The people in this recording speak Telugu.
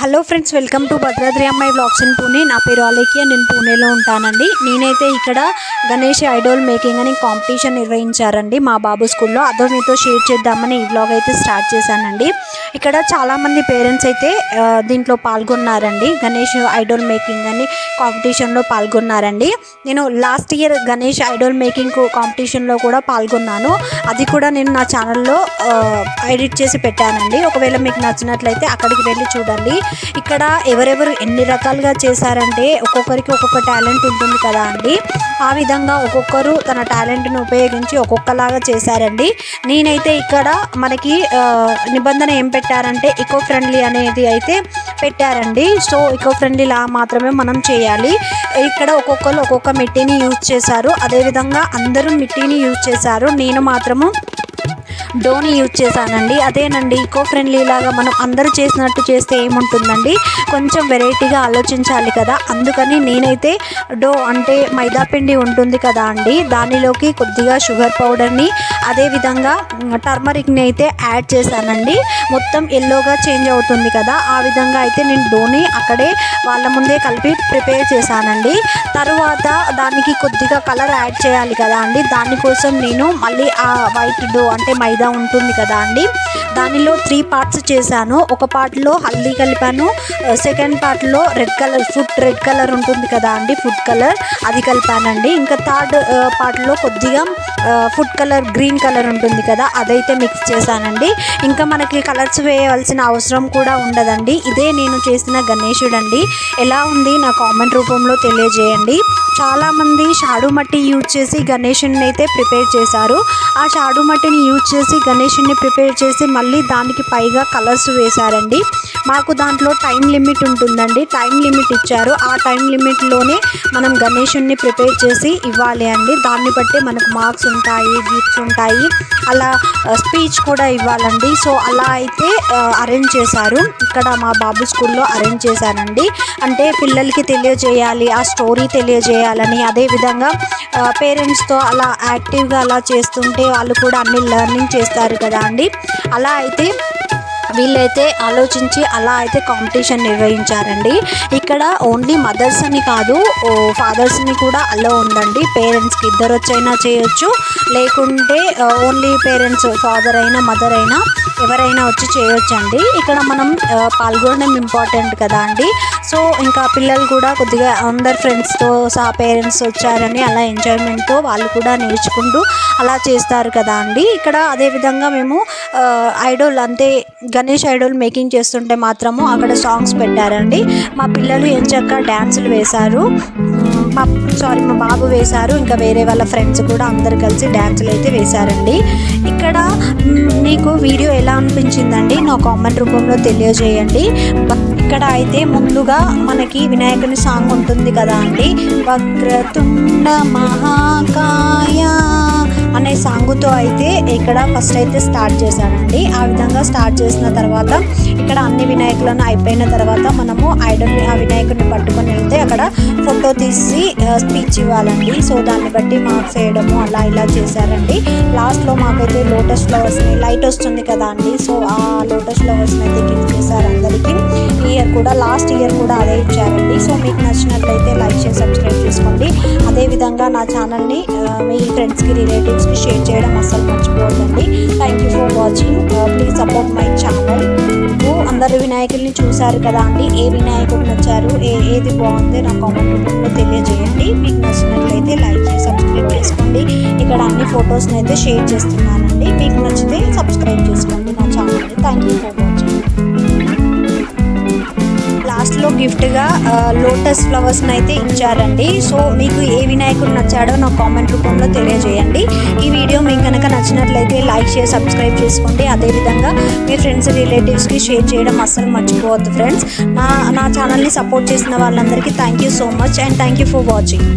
Hello friends welcome to Bhadradri అమ్మాయి బ్లాగ్స్ ఇన్ పూణే. నా పేరు అలేఖ్య నేను పూణేలో ఉంటానండి. నేనైతే ఇక్కడ గణేష్ ఐడోల్ మేకింగ్ అని కాంపిటీషన్ నిర్వహించారండి మా బాబు స్కూల్లో. అదో మీతో షేర్ చేద్దామని ఈ బ్లాగ్ అయితే స్టార్ట్ చేశానండి. ఇక్కడ చాలామంది పేరెంట్స్ అయితే దీంట్లో పాల్గొన్నారండి. గణేష్ ఐడోల్ మేకింగ్ అని కాంపిటీషన్లో పాల్గొన్నారండి. నేను last year Ganesh idol making కాంపిటీషన్లో కూడా పాల్గొన్నాను. అది కూడా నేను నా ఛానల్లో ఎడిట్ చేసి పెట్టానండి. ఒకవేళ మీకు నచ్చినట్లయితే అక్కడికి వెళ్ళి చూడండి. ఇక్కడ ఎవరెవరు ఎన్ని రకాలుగా చేశారంటే ఒక్కొక్కరికి ఒక్కొక్క టాలెంట్ ఉంటుంది కదా అండి. ఆ విధంగా ఒక్కొక్కరు తన టాలెంట్ను ఉపయోగించి ఒక్కొక్కలాగా చేశారండి. నేనైతే ఇక్కడ మనకి నిబంధన ఏం పెట్టారంటే ఇకో ఫ్రెండ్లీ అనేది అయితే పెట్టారండి. సో ఇకో ఫ్రెండ్లీలా మాత్రమే మనం చేయాలి. ఇక్కడ ఒక్కొక్కరు ఒక్కొక్క మిట్టిని యూజ్ చేశారు. అదేవిధంగా అందరూ మిట్టిని యూజ్ చేశారు. నేను మాత్రము డోని యూజ్ చేశానండి. అదేనండి ఈకో ఫ్రెండ్లీ లాగా మనం అందరూ చేసినట్టు చేస్తే ఏముంటుందండి? కొంచెం వెరైటీగా ఆలోచించాలి కదా. అందుకని నేనైతే డో అంటే మైదా పిండి ఉంటుంది కదా అండి దానిలోకి కొద్దిగా షుగర్ పౌడర్ని అదేవిధంగా టర్మరిక్ని అయితే యాడ్ చేశానండి. మొత్తం ఎల్లోగా చేంజ్ అవుతుంది కదా. ఆ విధంగా అయితే నేను డోని అక్కడే వాళ్ళ ముందే కలిపి ప్రిపేర్ చేశానండి. తరువాత దానికి కొద్దిగా కలర్ యాడ్ చేయాలి కదా అండి. దానికోసం నేను మళ్ళీ ఆ వైట్ డో అంటే మైదా ఉంటుంది కదా అండి. దానిలో త్రీ పార్ట్స్ చేశాను. ఒక పార్ట్లో హల్దీ కలిపాను. సెకండ్ పార్ట్లో red colour food red colour ఉంటుంది కదా అండి ఫుడ్ కలర్ అది కలిపానండి. ఇంకా థర్డ్ పార్ట్లో కొద్దిగా ఫుడ్ కలర్ గ్రీన్ కలర్ ఉంటుంది కదా అదైతే మిక్స్ చేశానండి. ఇంకా మనకి కలర్స్ వేయవలసిన అవసరం కూడా ఉండదండి. ఇదే నేను చేసిన గణేశుడు అండి ఎలా ఉంది? నా కామెంట్ రూపంలో తెలియజేయండి. చాలామంది షాడు మట్టి యూజ్ చేసి గణేషుని అయితే ప్రిపేర్ చేశారు. ఆ షాడు మట్టిని యూజ్ చేసి గణేషుని ప్రిపేర్ చేసి మళ్ళీ దానికి పైగా కలర్స్ వేశారండి. మాకు దాంట్లో టైం లిమిట్ ఉంటుందండి. టైం లిమిట్ ఇచ్చారు. ఆ టైం లిమిట్లోనే మనం గణేషుని ప్రిపేర్ చేసి ఇవ్వాలి అండి. దాన్ని బట్టి మనకు మార్క్స్ ఉంటాయి గిఫ్ట్స్ ఉంటాయి. అలా స్పీచ్ కూడా ఇవ్వాలండి. సో అలా అయితే అరేంజ్ చేశారు. ఇక్కడ మా బాబు స్కూల్లో అరేంజ్ చేశానండి అంటే పిల్లలకి తెలియజేయాలి ఆ స్టోరీ తెలియజేయాలి. చేయాలని. అదేవిధంగా పేరెంట్స్తో అలా యాక్టివ్గా అలా చేస్తుంటే వాళ్ళు కూడా అన్ని లెర్నింగ్ చేస్తారు కదా అండి. అలా అయితే వీళ్ళైతే ఆలోచించి అలా అయితే కాంపిటీషన్ నిర్వహించారండి. ఇక్కడ ఓన్లీ మదర్స్ అని కాదు ఫాదర్స్ని కూడా అలో ఉందండి. పేరెంట్స్కి ఇద్దరు వచ్చైనా చేయొచ్చు. లేకుంటే ఓన్లీ పేరెంట్స్ ఫాదర్ అయినా మదర్ అయినా ఎవరైనా వచ్చి చేయొచ్చండి. ఇక్కడ మనం పాల్గొనడం ఇంపార్టెంట్ కదా అండి. సో ఇంకా పిల్లలు కూడా కొద్దిగా అందరు ఫ్రెండ్స్తో సహా పేరెంట్స్ వచ్చారని అలా ఎంజాయ్మెంట్తో వాళ్ళు కూడా నేర్చుకుంటూ అలా చేస్తారు కదా అండి. ఇక్కడ అదేవిధంగా మేము ఐడోల్ అంటే గణేష్ ఐడోల్ మేకింగ్ చేస్తుంటే మాత్రము అక్కడ సాంగ్స్ పెట్టారండి. మా పిల్లలు ఎంచక్క డ్యాన్సులు వేశారు. మా సారీ మా బాబు వేశారు. ఇంకా వేరే వాళ్ళ ఫ్రెండ్స్ కూడా అందరు కలిసి డ్యాన్సులు అయితే వేశారండి. ఇక్కడ మీకు నీకు వీడియో ఎలా అనిపించిందండి? నా కామెంట్ రూపంలో తెలియజేయండి. ఇక్కడ అయితే ముందుగా మనకి వినాయకుని సాంగ్ ఉంటుంది కదా అండి. వక్రతుండ మహాకాయ అనే సాంగుతో అయితే ఇక్కడ ఫస్ట్ అయితే స్టార్ట్ చేశానండి ఆ విధంగా స్టార్ట్ చేసిన తర్వాత ఇక్కడ అన్ని వినాయకులను అయిపోయిన తర్వాత మనము ఐడల్ ఆ వినాయకుడిని పట్టుకొని వెళ్తే అక్కడ ఫోటో తీసి స్పీచ్ ఇవ్వాలండి. సో దాన్ని బట్టి మార్క్స్ వేయడము అలా ఇలా చేశారండి. లాస్ట్లో మాకైతే లోటస్ ఫ్లవర్స్ని లైట్ వస్తుంది కదా అండి. సో ఆ లోటస్ ఫ్లవర్స్ని అయితే గిఫ్ట్ చేశారు అందరికీ. ఇయర్ కూడా లాస్ట్ ఇయర్ కూడా అదే ఇచ్చారండి. సో మీకు నచ్చినట్లయితే లైక్ చేసి సబ్స్క్రైబ్ చేసుకోండి. అదేవిధంగా నా ఛానల్ని మీ ఫ్రెండ్స్కి రిలేటివ్స్కి షేర్ చేయడం అస్సలు మర్చిపోవద్దండి. Thank you for watching please support my channel అందరు వినాయకుల్ని చూశారు కదా అండి. ఏ వినాయకుడు నచ్చారు? ఏ ఏది బాగుంది? నా కామెంట్ రూపంలో తెలియజేయండి. మీకు నచ్చినట్లయితే లైక్ చేసి సబ్స్క్రైబ్ చేసుకోండి. ఇక్కడ అన్ని ఫొటోస్ని అయితే షేర్ చేస్తున్నానండి. మీకు నచ్చితే సబ్స్క్రైబ్ చేసుకోండి నా ఛానల్ని థ్యాంక్ యూ ఫర్ గిఫ్ట్గా లోటస్ ఫ్లవర్స్ని అయితే ఇచ్చారండి. సో మీకు ఏ వినాయకుడు నచ్చాడో నా కామెంట్ రూపంలో తెలియజేయండి. ఈ వీడియో మీకు కనుక నచ్చినట్లయితే లైక్ చేసి సబ్స్క్రైబ్ చేసుకోండి. అదేవిధంగా మీ ఫ్రెండ్స్ రిలేటివ్స్కి షేర్ చేయడం అస్సలు మర్చిపోవద్దు ఫ్రెండ్స్. నా నా ఛానల్ని సపోర్ట్ చేసిన వాళ్ళందరికీ thank you so much and thank you for watching.